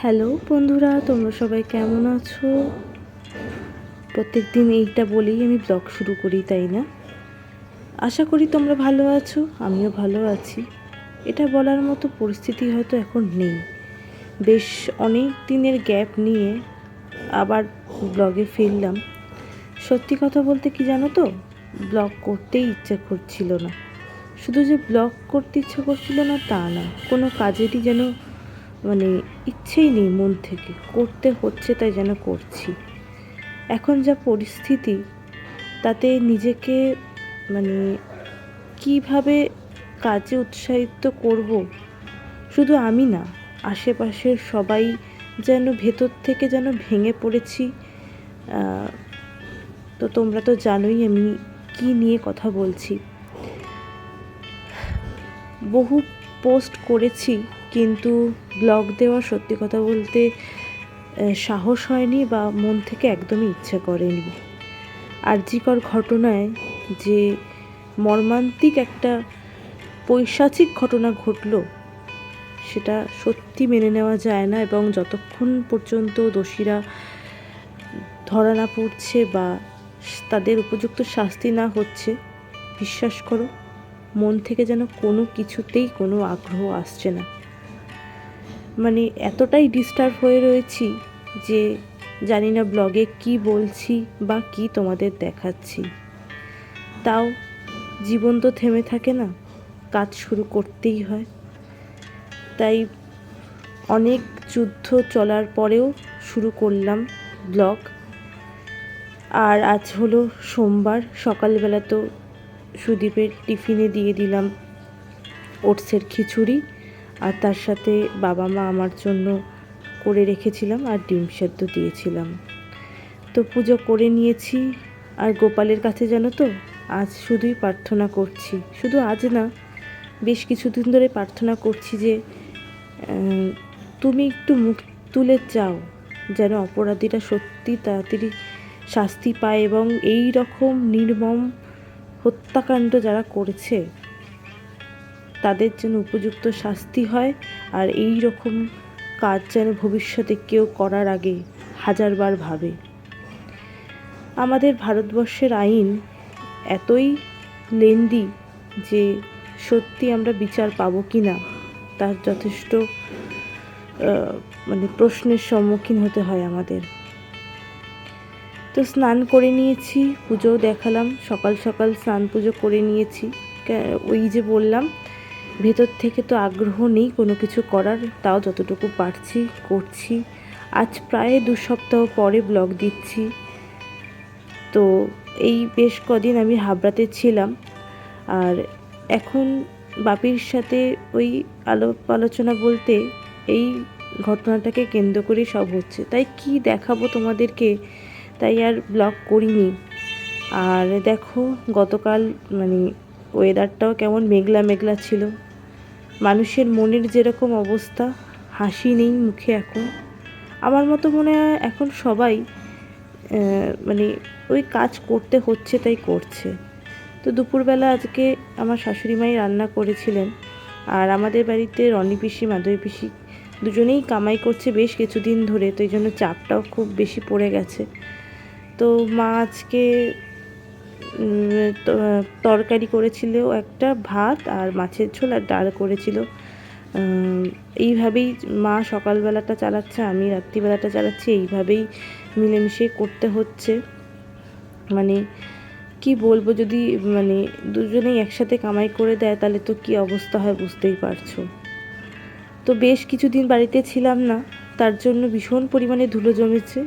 Hello বন্ধুরা, তোমরা সবাই কেমন আছো? প্রত্যেক দিন এইটা বলেই আমি ব্লগ শুরু করি, তাই না? আশা করি তোমরা ভালো আছো, আমিও ভালো আছি। এটা বলার মতো পরিস্থিতি হয়তো এখন নেই। বেশ অনেক দিনের গ্যাপ নিয়ে আবার ব্লগে ফিরলাম। সত্যি কথা বলতে কি জানো তো? ব্লগ করতেই ইচ্ছা করছিল না। শুধু যে ব্লগ করতে ইচ্ছা করছিল না, তা না। কোনো কাজেরই যেন মানে ইচ্ছেই নেই মন থেকে। করতে হচ্ছে তাই যেন করছি। এখন যা পরিস্থিতি, তাতে নিজেকে মানে কীভাবে কাজে উৎসাহিত করব। শুধু আমি না, আশেপাশের সবাই যেন ভেতর থেকে যেন ভেঙে পড়েছি। তো তোমরা তো জানোই আমি কি নিয়ে কথা বলছি। বহু পোস্ট করেছি, কিন্তু ব্লগ দেওয়া সত্যি কথা বলতে সাহস হয়নি বা মন থেকে একদমই ইচ্ছে করেনি। আরজিকর ঘটনায় যে মর্মান্তিক একটা পৈশাচিক ঘটনা ঘটলো, সেটা সত্যি মেনে নেওয়া যায় না এবং যতক্ষণ পর্যন্ত দোষীরা ধরা না পড়ছে বা তাদের উপযুক্ত শাস্তি না হচ্ছে, বিশ্বাস করো, মন থেকে যেন কোনো কিছুতেই কোনো আগ্রহ আসছে না। মানে এতটাই ডিস্টার্ব হয়ে রয়েছি যে জানি না ব্লগে কি বলছি বা কি তোমাদের দেখাচ্ছি। তাও জীবন তো থেমে থাকে না। কাজ শুরু করতেই হয়। তাই অনেক যুদ্ধ চলার পরেও শুরু করলাম ব্লগ। আর আজ হলো সোমবার, সকালবেলা তো সুদীপের টিফিনে দিয়ে দিলাম ওটসের খিচুড়ি আর তার সাথে বাবা মা আমার জন্য করে রেখেছিলাম আর ডিম সেদ্ধ দিয়েছিলাম। তো পুজো করে নিয়েছি আর গোপালের কাছে জানো তো, আজ শুধুই প্রার্থনা করছি। শুধু আজ না বেশ কিছুদিন ধরে প্রার্থনা করছি যে তুমি একটু মুখ তুলে চাও যেন অপরাধীরা সত্যি তাড়াতাড়ি শাস্তি পায় এবং এই রকম নির্মম হত্যাকাণ্ড যারা করেছে, তাদের যেন উপযুক্ত শাস্তি হয় আর এই রকম কাজ যেন ভবিষ্যতে কেউ করার আগে হাজারবার ভাবে। আমাদের ভারতবর্ষের আইন এতই লেন্দি যে সত্যি আমরা বিচার পাবো কি না, তার যথেষ্ট মানে প্রশ্নের সম্মুখীন হতে হয় আমাদের। তো স্নান করে নিয়েছি, পুজোও দেখালাম, সকাল সকাল স্নান পুজো করে নিয়েছি। ওই যে বললাম, ভেতর থেকে তো আগ্রহ নেই কোনো কিছু করার, তাও যতটুকু পারছি, করছি। আজ প্রায় দু সপ্তাহ পরে ব্লগ দিচ্ছি। তো এই বেশ কদিন আমি হাবড়াতে ছিলাম, আর এখন বাপির সাথে ওই আলোপ আলোচনা বলতে এই ঘটনাটাকে কেন্দ্র করে সব হচ্ছে। তাই কি দেখাবো তোমাদেরকে? তাই আর ব্লগ করিনি। আর দেখো, গতকাল মানে ওয়েদারটাও কেমন মেঘলা মেঘলা ছিল। মানুষের মনের যেরকম অবস্থা, হাসি নেই মুখে এখন। আমার মতো মনে হয় এখন সবাই মানে ওই কাজ করতে হচ্ছে, তাই করছে। তো দুপুরবেলা আজকে আমার শাশুড়ি মাই রান্না করেছিলেন। আর আমাদের বাড়িতে রনি পিসি, মাধবী পিসি দুজনেই কামাই করছে বেশ কিছুদিন ধরে, তো এই জন্য চাপটাও খুব বেশি পড়ে গেছে। তো মা আজকে তরকারি করেছিল একটা ভাত আর মাছের ঝোল আর ডাল করেছিল। এইভাবেই মা সকালবেলাটা চালাচ্ছে, আমি রাত্রিবেলাটা চালাচ্ছি, এইভাবেই মিলেমিশে করতে হচ্ছে। মানে কি বলব যদি মানে দুজনেই একসাথে কামাই করে দেয়, তাহলে তো কি অবস্থা হয় বুঝতেই পারছ। তো বেশ কিছুদিন বাড়িতে ছিলাম না, তার জন্য ভীষণ পরিমাণে ধুলো জমেছে।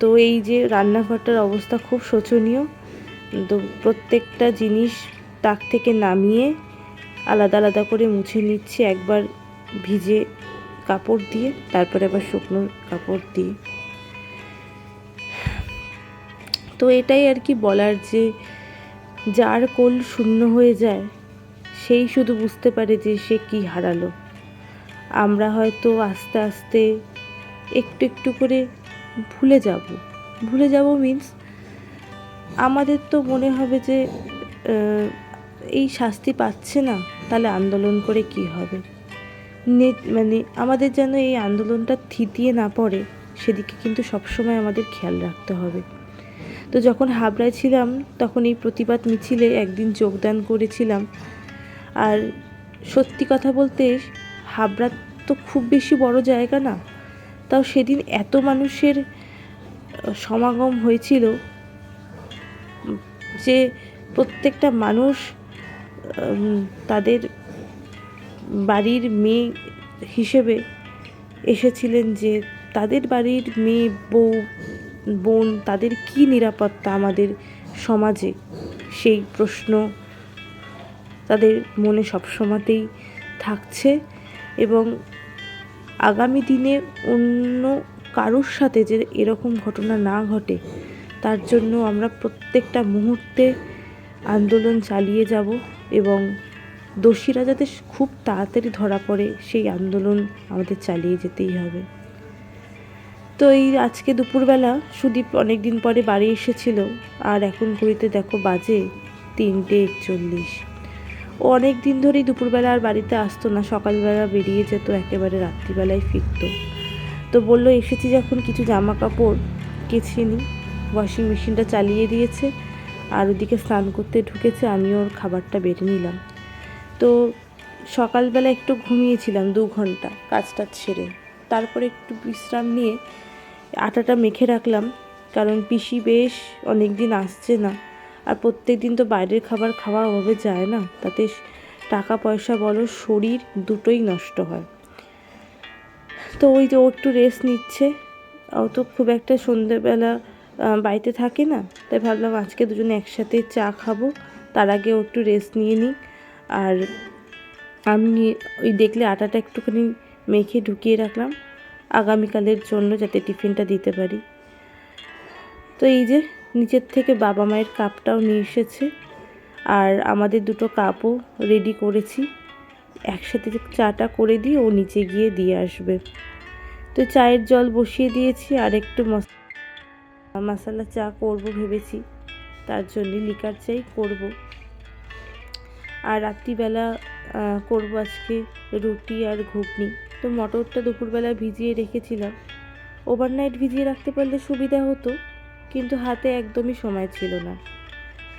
তো এই যে রান্নাঘরটার অবস্থা খুব শোচনীয়। তো প্রত্যেকটা জিনিস তাক থেকে নামিয়ে আলাদা আলাদা করে মুছে নিচ্ছি, একবার ভিজে কাপড় দিয়ে, তারপরে আবার শুকনো কাপড় দিয়ে। তো এটাই আর কি বলার যে যার কোল শূন্য হয়ে যায়, সেই শুধু বুঝতে পারে যে সে কি হারালো। আমরা হয়তো আস্তে আস্তে একটু একটু করে ভুলে যাব। ভুলে যাব মিন্স আমাদের তো মনে হবে যে এই শাস্তি পাচ্ছে না, তাহলে আন্দোলন করে কি হবে? মানে আমাদের যেন এই আন্দোলনটা থিতিয়ে না পড়ে, সেদিকে কিন্তু সবসময় আমাদের খেয়াল রাখতে হবে। তো যখন হাবড়ায় ছিলাম তখন এই প্রতিবাদ মিছিলে একদিন যোগদান করেছিলাম। আর সত্যি কথা বলতে, হাবড়া তো খুব বেশি বড় জায়গা না, তাও সেদিন এত মানুষের সমাগম হয়েছিল যে প্রত্যেকটা মানুষ তাদের বাড়ির মেয়ে হিসেবে এসেছিলেন যে তাদের বাড়ির মেয়ে, বউ বোন, তাদের কি নিরাপত্তা আমাদের সমাজে? সেই প্রশ্ন তাদের মনে সবসময়তেই থাকছে এবং আগামী দিনে অন্য কারোর সাথে যে এরকম ঘটনা না ঘটে, তার জন্য আমরা প্রত্যেকটা মুহূর্তে আন্দোলন চালিয়ে যাব এবং দোষীরা যাতে খুব তাড়াতাড়ি ধরা পড়ে, সেই আন্দোলন আমাদের চালিয়ে যেতেই হবে। তো এই আজকে দুপুরবেলা সুদীপ অনেক দিন পরে বাড়ি এসেছিল। আর এখন ঘড়িতে দেখো বাজে তিনটে একচল্লিশ। ও অনেক দিন ধরেই দুপুরবেলা আর বাড়িতে আসতো না, সকালবেলা বেরিয়ে যেত, একেবারে রাত্রিবেলায় ফিরতো। তো বলল, এসেছি যখন, কিছু জামা কাপড় কেচে নিই ওয়াশিং মেশিনটা চালিয়ে দিয়েছে আর ওদিকে স্নান করতে ঢুকেছে আমি ওর খাবারটা বেড়ে নিলাম। তো সকালবেলা একটু ঘুমিয়েছিলাম দু ঘণ্টা কাজটা ছেড়ে। তারপরে একটু বিশ্রাম নিয়ে আটাটা মেখে রাখলাম, কারণ পিসি বেশ অনেক দিন আসছে না। আর প্রত্যেক দিন তো বাইরের খাবার খাওয়া ওভাবে যায় না, তাতে টাকা পয়সা বলো, শরীর দুটোই নষ্ট হয়। তো ওই যে ও একটু রেস্ট নিচ্ছে, ও তো খুব একটা সন্ধেবেলা বাড়িতে থাকে না, তাই ভাবলাম আজকে দুজনে একসাথে চা খাব, তার আগে ও একটু রেস্ট নিয়ে নিই আর আমি ওই দেখলে আটাটা একটুখানি মেখে ঢুকিয়ে রাখলাম। আগামীকালের জন্য যাতে টিফিনটা দিতে পারি। তো এই যে নিচের থেকে বাবা মায়ের কাপটাও নিয়ে এসেছে। আর আমাদের দুটো কাপও রেডি করেছি। একসাথে চাটা করে দিয়ে ও নিচে গিয়ে দিয়ে আসবে। তো চায়ের জল বসিয়ে দিয়েছি আর একটু মশলা চা করব ভেবেছি। তার জন্য লিকার চাই করব। আর রাত্রিবেলা করব আজকে রুটি আর ঘুগনি। তো মটরটা দুপুরবেলা ভিজিয়ে রেখেছিলাম। ওভারনাইট ভিজিয়ে রাখতে পারলে সুবিধা হতো, কিন্তু হাতে একদমই সময় ছিল না।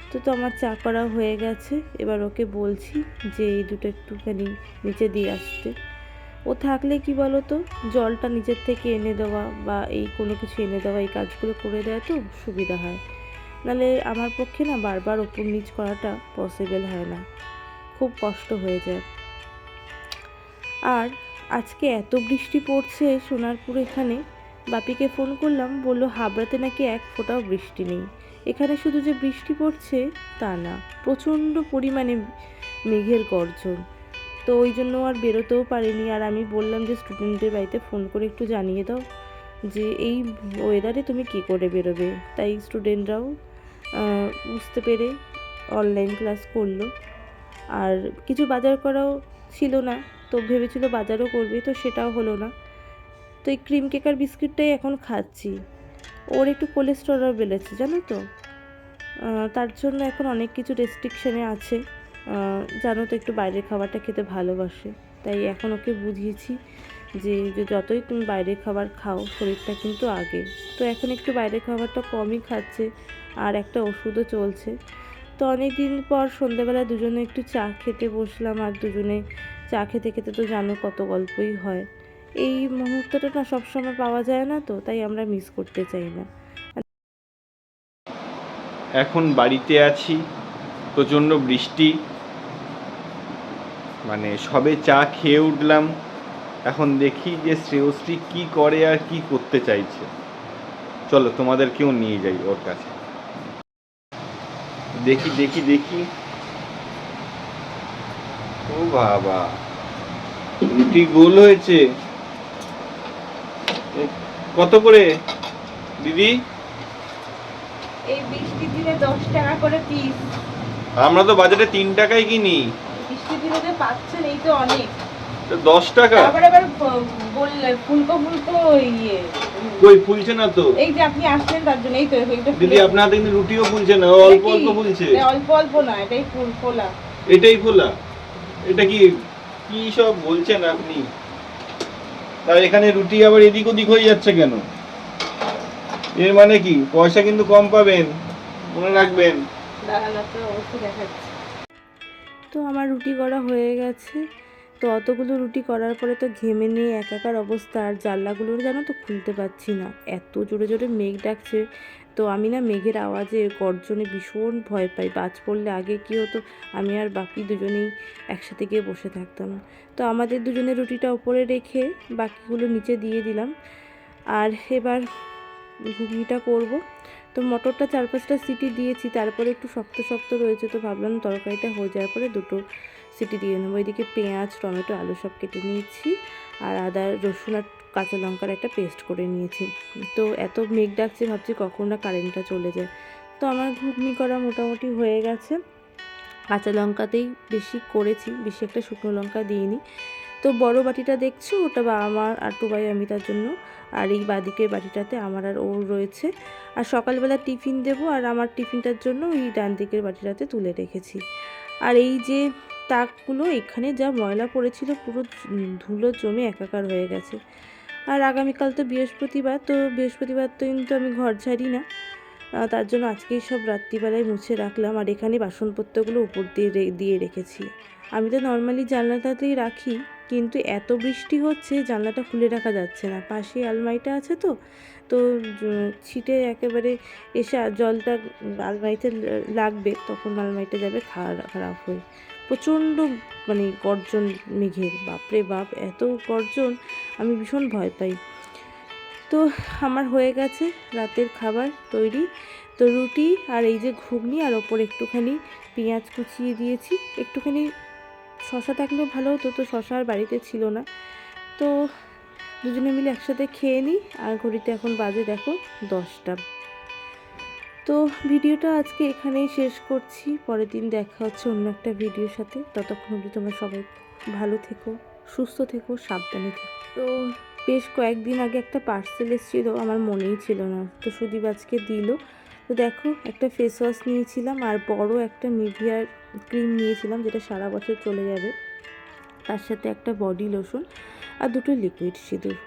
তো তো আমার চা করা হয়ে গেছে। এবার ওকে বলছি যে এই দুটো একটুখানি নিচে দিয়ে আসতে। ও থাকলে কি বলো তো জলটা নিজের থেকে এনে দেওয়া বা এই কোনো কিছু এনে দেওয়া, এই কাজগুলো করে দেওয়া তো সুবিধা হয়। নাহলে আমার পক্ষে না বারবার ওপর নিচ করাটা পসিবল হয় না। খুব কষ্ট হয়ে যায়। আর আজকে এত বৃষ্টি পড়ছে সোনারপুর এখানে। বাপিকে ফোন করলাম, বলল, হাবড়াতে নাকি এক ফোঁটাও বৃষ্টি নেই। এখানে শুধু যে বৃষ্টি পড়ছে, তা না, প্রচণ্ড পরিমাণে মেঘের গর্জন। তো ওই জন্য আর বেরোতেও পারিনি। আর আমি বললাম যে স্টুডেন্টদের বাড়িতে ফোন করে একটু জানিয়ে দাও যে, এই ওয়েদারে তুমি কী করে বেরোবে। তাই স্টুডেন্টরাও বুঝতে পেরে অনলাইন ক্লাস করল। আর কিছু বাজার করাও ছিল না। তো ভেবেছিল বাজারও করবে, তো সেটাও হলো না। তো এই ক্রিম কেকার বিস্কিটটাই এখন খাচ্ছি। ওর একটু কোলেস্টেরল বেড়েছে, জানো তো? তার জন্য এখন অনেক কিছু রেস্ট্রিকশানে আছে। জানো তো একটু বাইরের খাবারটা খেতে ভালোবাসে। তাই এখন ওকে বুঝিয়েছি যে যতই তুমি বাইরের খাবার খাও, শরীরটা কিন্তু আগে। তো এখন একটু বাইরের খাবারটা কমই খাচ্ছে আর একটা ওষুধও চলছে। তো অনেক দিন পর সন্ধ্যাবেলা দুজনে একটু চা খেতে বসলাম আর দুজনে চা খেতে খেতে তো জানো কত গল্পই হয়। এই মুহূর্তটা না সবসময় পাওয়া যায় না তো, তাই আমরা মিস করতে চাই না। এখন বাড়িতে আছি, প্রচণ্ড বৃষ্টি। মানে সবে চা খেয়ে উঠলাম, এখন দেখি যে শ্রেয়শ্রী কি করে আর কি করতে চাইছে। চলো তোমাদেরকেও নিয়ে যাই ওর কাছে। দেখি দেখি দেখি। ও বাবা গোল হয়েছে। কত করে? দিদি? এই বৃষ্টির দিনে দশ টাকা করে পিস আমরা তো বাজারে টাকায় কিনি। বৃষ্টির দিনে যে পাচ্ছেন এই তো অনেক। তো টাকা? আবার আবার বললে ফুলকো ফুলকো ইয়ে। কই ফুলছে না তো? এই যে আপনি আসলেন তার জন্য এই তো দিদি আপনার হাতে কিন্তু রুটিও ফুলছে না অল্প অল্প ফুলছে। অল্প অল্প না এটাই ফুল ফোলা। এটাই ফোলা? এটা কি কি সব বলছেন আপনি? তার এখানে রুটি আবার এদিক ওদিক হয়ে যাচ্ছে কেন? এর মানে কি? পয়সা কিন্তু কম পাবেন। মনে রাখবেন। তো আমার রুটি করা হয়ে গেছে। তো অতগুলো রুটি করার পরে তো ঘেমে নিয়ে একাকার অবস্থা। আর জানলাগুলোর জানো তো খুলতে পারছি না। এত জোরে জোরে মেঘ ডাকছে। তো আমি না মেঘের আওয়াজে গর্জনে ভীষণ ভয় পাই। বাজ পড়লে আগে কি হতো? আমি আর বাকি দুজনেই একসাথে গিয়ে বসে থাকতাম। তো আমাদের দুজনের রুটিটা ওপরে রেখে বাকিগুলো নিচে দিয়ে দিলাম। আর এবার ঘুগনিটা করব। তো মটরটা চার পাঁচটা সিটি দিয়েছি, তারপরে একটু শক্ত শক্ত রয়েছে তো ভাবলাম তরকারিটা হয়ে যাওয়ার পরে দুটো সিটি দিয়ে নেব। এদিকে পেঁয়াজ, টমেটো, আলু সব কেটে নিয়েছি। আর আদা, রসুন আর কাঁচা লঙ্কার একটা পেস্ট করে নিয়েছি। তো এত মেঘ ডাকছে, ভাবছি কখন না কারেন্টটা চলে যায়। তো আমার ঘুগনি করা মোটামুটি হয়ে গেছে। কাঁচা লঙ্কাতেই বেশি করেছি, বেশি একটা শুকনো লঙ্কা দিইনি। তো বড় বাটিটা দেখছ? ওটা বা আমার আর টুবাই আমি তার জন্য। আর এই বাদিকের বাটিটাতে আমার আর ওর রয়েছে। আর সকালবেলা টিফিন দেবো আর আমার টিফিনটার জন্য ওই ডান দিকের বাটিটাতে তুলে রেখেছি। আর এই যে তাকগুলো, এখানে যা ময়লা পড়েছিল পুরো ধুলো জমে একাকার হয়ে গেছে। আর আগামীকাল তো বৃহস্পতিবার তো বৃহস্পতিবার তো কিন্তু আমি ঘর ঝাড়ি না তার জন্য আজকেই সব রাত্রিবেলায় মুছে রাখলাম আর এখানে বাসনপত্রগুলো উপর দিয়ে দিয়ে রেখেছি আমি তো নর্মালি জানলাটাতেই রাখি কিন্তু এত বৃষ্টি হচ্ছে জানলাটা খুলে রাখা যাচ্ছে না পাশে আলমারিটা আছে তো তো ছিটে একেবারে এসে জলটা আলমারিতে লাগবে তখন আলমারিটা যাবে খারাপ হয়ে প্রচণ্ড মানে গর্জন মেঘের, বাপরে বাপ, এত গর্জন, আমি ভীষণ ভয় পাই। তো আমার হয়ে গেছে রাতের খাবার তৈরি। তো রুটি আর এই যে ঘুগনি আর ওপর একটুখানি পেঁয়াজ কুচিয়ে দিয়েছি। একটুখানি শশা থাকলেও ভালো হতো, তো শশা আর বাড়িতে ছিল না। তো দুজনে মিলে একসাথে খেয়ে নিই। আর ঘড়িতে এখন বাজে দেখো দশটা। তো ভিডিওটা আজকে এখানেই শেষ করছি। পরের দিন দেখা হচ্ছে অন্য একটা ভিডিওর সাথে। ততক্ষণ অবধি তোমরা সবাই ভালো থেকো, সুস্থ থেকো, সাবধানে থেকো। তো বেশ কয়েকদিন আগে একটা পার্সেল এসেছিল, আমার মনেই ছিল না। তো সুদীপ আজকে দিল। তো দেখো, একটা ফেস ওয়াশ নিয়েছিলাম আর বড় একটা নিভিয়ার ক্রিম নিয়েছিলাম, যেটা সারা বছর চলে যাবে। তার সাথে একটা বডি লোশন আর দুটো লিকুইড সিঁদুর।